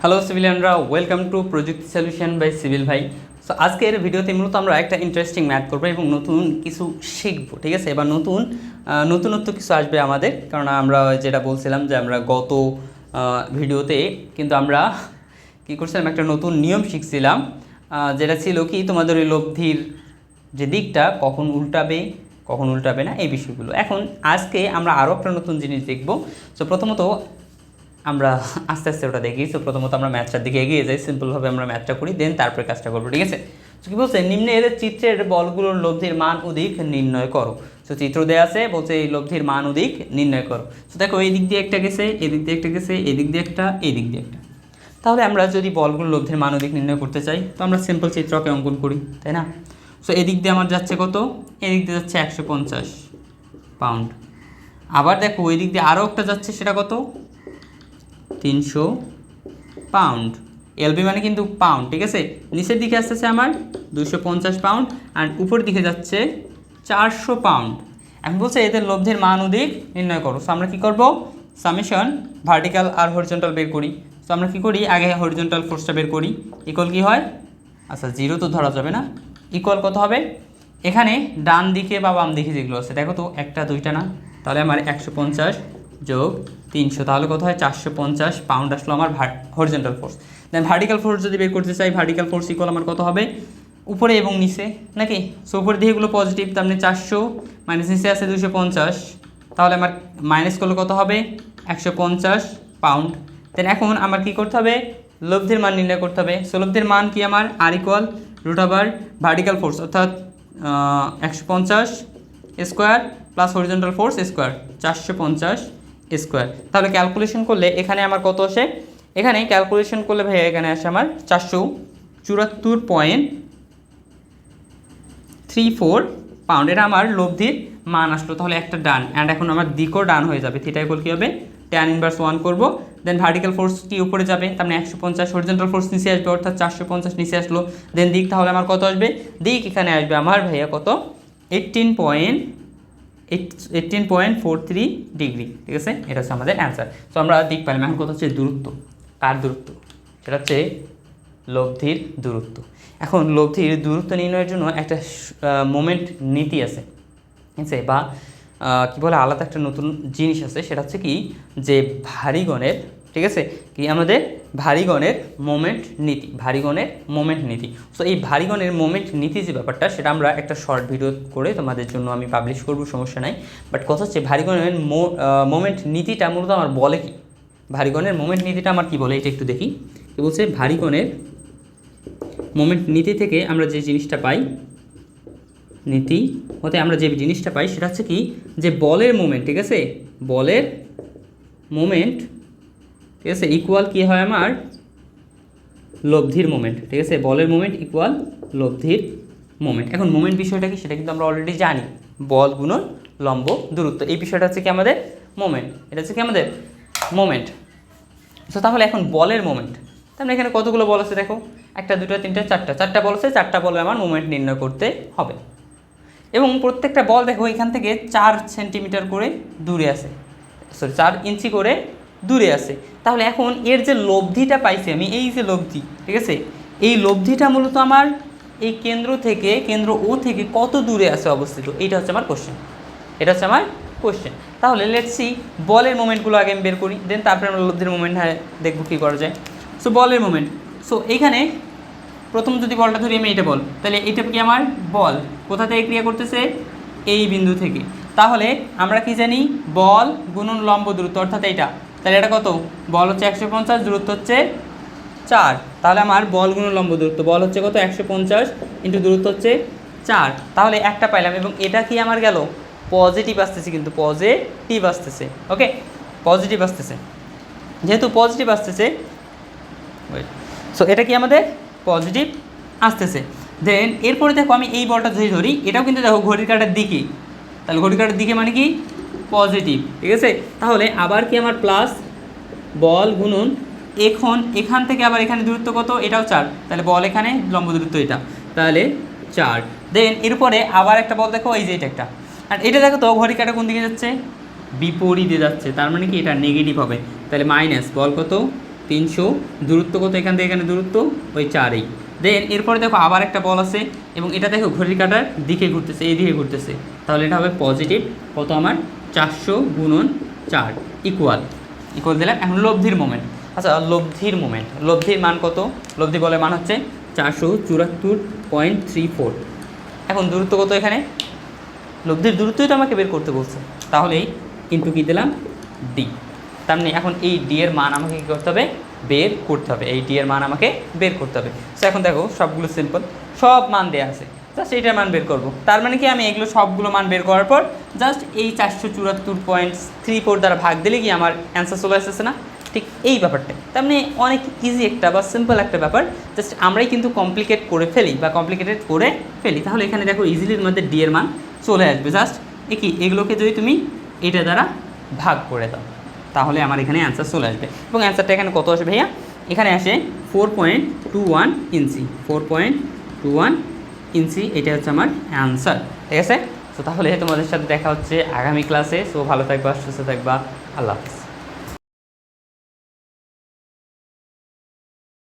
Hello সিভিলিয়ানরা welcome to প্রযুক্তি solution by civil ভাই সো আজকের ভিডিওতে মূলত আমরা একটা ইন্টারেস্টিং ম্যাথ করব এবং নতুন কিছু শিখব, ঠিক আছে? এবার নতুন নতুনত্ব কিছু আসবে আমাদের। কারণ আমরা যেটা বলছিলাম যে আমরা গত ভিডিওতে কিন্তু আমরা কী করছিলাম? একটা নতুন নিয়ম শিখছিলাম যেটা ছিল কি তোমাদের ওই লব্ধির যে দিকটা, কখন উল্টাবে কখন উল্টাবে না, এই বিষয়গুলো। এখন আজকে আমরা আরও একটা নতুন জিনিস দেখব। সো প্রথমত আমরা আস্তে আস্তে ওটা দেখি। সো প্রথমত আমরা ম্যাথটার দিকে এগিয়ে যাই সিম্পলভাবে আমরা ম্যাথটা করি দেন তারপরে কাজটা করব, ঠিক আছে? তো কী বলছে? নিম্নে এদের চিত্রের বলগুলোর লব্ধির মান অধিক, নির্ণয় করো। সো চিত্র দেওয়া আছে, বলছে এই লব্ধির মান অধিক, নির্ণয় করো। সো দেখো, এই দিক দিয়ে একটা গেছে এদিক দিয়ে একটা গেছে এদিক দিয়ে একটা এদিক দিয়ে একটা। তাহলে আমরা যদি বলগুলো লব্ধির মান অধিক নির্ণয় করতে চাই, তো আমরা সিম্পল চিত্রকে অঙ্কন করি, তাই না? সো এদিক দিয়ে আমার যাচ্ছে কত? এদিক দিয়ে যাচ্ছে একশো পঞ্চাশ পাউন্ড আবার দেখো, ওই দিক দিয়ে আরও একটা যাচ্ছে, সেটা কত? তিনশো পাউন্ড এলবি মানে কিন্তু পাউন্ড ঠিক আছে? নিচের দিকে আসতেছে আমার দুশো পঞ্চাশ পাউন্ড আর উপর দিকে যাচ্ছে চারশো পাউন্ড এখন বলছে এদের লব্ধের মান অধিক নির্ণয় করো। সো আমরা কী করব? সামেশন ভার্টিক্যাল আর হরিজন্টাল বের করি। সো আমরা কী করি? আগে হরিজন্টাল ফোর্সটা বের করি। ইকুয়াল কী হয়? আচ্ছা জিরো তো ধরা যাবে না। ইকুয়াল কত হবে? এখানে ডান দিকে বা বাম দিকে যেগুলো আছে, দেখো তো, একটা, দুইটা না? তাহলে আমার একশো পঞ্চাশ যোগ তিনশো, তাহলে কত হয়? চারশো পঞ্চাশ পাউন্ড আসলো আমার horizontal force then vertical force যদি বের করতে চাই ভার্টিক্যাল ফোর্স ইকুয়াল আমার কত হবে? উপরে এবং নিচে, নাকি? সো উপরে দিয়ে এগুলো পজিটিভ তার মানে চারশো মাইনাস নিচে আছে দুশো পঞ্চাশ, তাহলে আমার মাইনাস করলে কত হবে? একশো পঞ্চাশ পাউন্ড দেন এখন আমার কি করতে হবে? লব্ধির মান নির্ণয় করতে হবে। সো লব্ধির মান কি আমার? R equal root over vertical force অর্থাৎ একশো পঞ্চাশ square plus horizontal force square চারশো পঞ্চাশ স্কোয়ার। তাহলে ক্যালকুলেশন করলে এখানে আমার কত আসে? এখানে ক্যালকুলেশন করলে ভাই, এখানে আসে আমার চারশো চুরাত্তর পয়েন্ট থ্রি ফোর পাউন্ড এটা আমার লব্ধির মান আসলো। তাহলে একটা ডান অ্যান্ড এখন আমার দিকও ডান হয়ে যাবে। থিটা ইকুয়াল কী হবে? ট্যান ইনভার্স ওয়ান করব। দেন ভার্টিক্যাল ফোর্স কি উপরে যাবে? তার মানে একশো পঞ্চাশ হরিজেন্টাল ফোর্স নিচে আসবে, অর্থাৎ চারশো পঞ্চাশ নিচে আসলো। দেন দিক তাহলে আমার কত আসবে? দিক এখানে আসবে আমার ভাইয়া কত? Eighteen point eighteen point four three degree ঠিক আছে? এটা হচ্ছে আমাদের অ্যান্সার সো আমরা দিক পাইলাম। এখন কথা হচ্ছে দূরত্ব। কার দূরত্ব? সেটা হচ্ছে লব্ধির দূরত্ব। এখন লব্ধির দূরত্ব নির্ণয়ের জন্য একটা মোমেন্ট নীতি আছে। ঠিক আছে? বা কী বলে, আলাদা একটা নতুন জিনিস আছে। সেটা হচ্ছে কি? যে ভারীগণের ঠিক আছে? কি আমাদের ভারীগণের মোমেন্ট নীতি, ভারীগণের মোমেন্ট নীতি। সো এই ভারীগণের মোমেন্ট নীতি যে ব্যাপারটা, সেটা আমরা একটা শর্ট ভিডিও করে তোমাদের জন্য আমি পাবলিশ করব, সমস্যা নাই। বাট কথা হচ্ছে ভারীগণের মোমেন্ট নীতিটা মূলত আমার বলে কি? ভারীগণের মোমেন্ট নীতিটা আমার কি বলে? এটা একটু দেখি। কি বলছে? ভারীগণের মোমেন্ট নীতি থেকে আমরা যে জিনিসটা পাই, নীতি হতে আমরা যে জিনিসটা পাই, সেটা হচ্ছে কি? যে বলের মোমেন্ট ঠিক আছে? বলের মোমেন্ট ঠিক আছে? ইকুয়াল কি হয় আমার? লব্ধির মোমেন্ট ঠিক আছে? বলের মোমেন্ট ইকুয়াল লব্ধির মোমেন্ট এখন মোমেন্ট বিষয়টা কি? সেটা কিন্তু আমরা অলরেডি জানি। বল লম্ব দূরত্ব। এই বিষয়টা হচ্ছে কি আমাদের মোমেন্ট এটা হচ্ছে কি আমাদের মোমেন্ট সো তাহলে এখন বলের মোমেন্ট তাহলে এখানে কতগুলো বল আছে দেখো? একটা, দুটো, তিনটা, চারটা। চারটা বল আছে, চারটা বলে আমার মোমেন্ট নির্ণয় করতে হবে। এবং প্রত্যেকটা বল দেখো এখান থেকে চার সেন্টিমিটার করে দূরে আছে। সরি চার ইঞ্চি করে দূরে আছে। তাহলে এখন এর যে লব্ধিটা পাইছি আমি, এই যে লব্ধি, ঠিক আছে? এই লব্ধিটা মূলত আমার এই কেন্দ্র থেকে, কেন্দ্র ও থেকে কত দূরে আছে অবস্থিত? এইটা হচ্ছে আমার কোশ্চেন এটা হচ্ছে আমার কোশ্চেন তাহলে লেটসি বলের মোমেন্টগুলো আগে আমি বের করি দেন তারপরে আমরা লব্ধির মোমেন্ট হ্যাঁ দেখব কী করা যায়। সো বলের মোমেন্ট সো এইখানে প্রথম যদি বলটা ধরি আমি এটা বল। তাহলে এটা কি আমার? বল। কোথা থেকে ক্রিয়া করতেছে? এই বিন্দু থেকে। তাহলে আমরা কি জানি? বল গুণন লম্ব দূরত্ব, অর্থাৎ এইটা। তাহলে এটা কত? বল হচ্ছে একশো পঞ্চাশ, দূরত্ব হচ্ছে চার। তাহলে আমার বল গুণন লম্ব দূরত্ব, বল হচ্ছে কত? একশো পঞ্চাশ ইন্টু দূরত্ব হচ্ছে চার। তাহলে একটা পাইলাম এবং এটা কি আমার গেল? পজিটিভ আসতেছে কিন্তু, পজিটিভ আসতেছে, ওকে? পজিটিভ আসতেছে। যেহেতু পজিটিভ আসতেছে সো এটা কি আমাদের? পজিটিভ আসতেছে। দেন এরপরে দেখো আমি এই বলটা যদি ধরি, এটাও কিন্তু দেখো ঘড়ির কাটার দিকে। তাহলে ঘড়ির কাটার দিকে মানে কি? পজিটিভ, ঠিক আছে? তাহলে আবার কি আমার প্লাস বল গুণন, এখন এখান থেকে আবার এখানে দূরত্ব কত? এটাও চার। তাহলে বল এখানে, লম্ব দূরত্ব এটা। তাহলে চার। দেন এরপরে আবার একটা বল দেখো, এই যে এটা একটা। আর এটা দেখো তো, ঘড়ি কাটা কোন দিকে যাচ্ছে? বিপরীতে যাচ্ছে। তার মানে কি? এটা নেগেটিভ হবে। তাহলে মাইনাস বল কত? তিনশো। দূরত্ব কত? এখান থেকে এখানে দূরত্ব? ওই চারই। দেন এরপরে দেখো আবার একটা বল আছে, এবং এটা দেখো ঘড়ির কাটার দিকে ঘুরতেছে, এই দিকে ঘুরতেছে। তাহলে এটা হবে পজিটিভ কত আমার? চারশো গুণন চার ইকুয়াল ইকুয়াল দিলাম। এখন লব্ধির মোমেন্ট আচ্ছা লব্ধির মোমেন্ট লব্ধির মান কত? লব্ধি বলের মান হচ্ছে চারশো চুরাত্তর পয়েন্ট থ্রি ফোর এখন দূরত্ব কত এখানে? লব্ধির দূরত্বই তো আমাকে বের করতে বলছে। তাহলেই কিন্তু কী দিলাম? ডি তার মানে এখন এই ডি এর মান আমাকে কী করতে হবে? বের করতে হবে। এই ডি এর মান আমাকে বের করতে হবে। সো এখন দেখো, সবগুলো সিম্পল সব মান দেওয়া আছে। জাস্ট এইটার মান বের করব। তার মানে কি আমি এগুলো সবগুলো মান বের করার পর জাস্ট এই চারশো চুরাত্তর পয়েন্ট থ্রি ফোর দ্বারা ভাগ দিলে কি আমার অ্যান্সার চলে আসতেছে না? ঠিক এই ব্যাপারটা তার মানে অনেক ইজি একটা বা সিম্পল একটা ব্যাপার। জাস্ট আমরাই কিন্তু কমপ্লিকেট করে ফেলি বা কমপ্লিকেটেড করে ফেলি। তাহলে এখানে দেখো ইজিলির মধ্যে ডি এর মান চলে আসবে। জাস্ট এ কি, এগুলোকে যদি তুমি এটা দ্বারা ভাগ করে দাও, তাহলে আমার এখানে অ্যান্সার চলে আসবে। এবং অ্যান্সারটা এখানে কত আসবে ভাইয়া? এখানে আসে four point two one inch four point two one inch এটা হচ্ছে আমার অ্যান্সার ঠিক আছে? তো তাহলে তোমাদের সাথে দেখা হচ্ছে আগামী ক্লাসে সো ভালো থাকবা, সুস্থ থাকবা। আল্লাহ হাফিজ।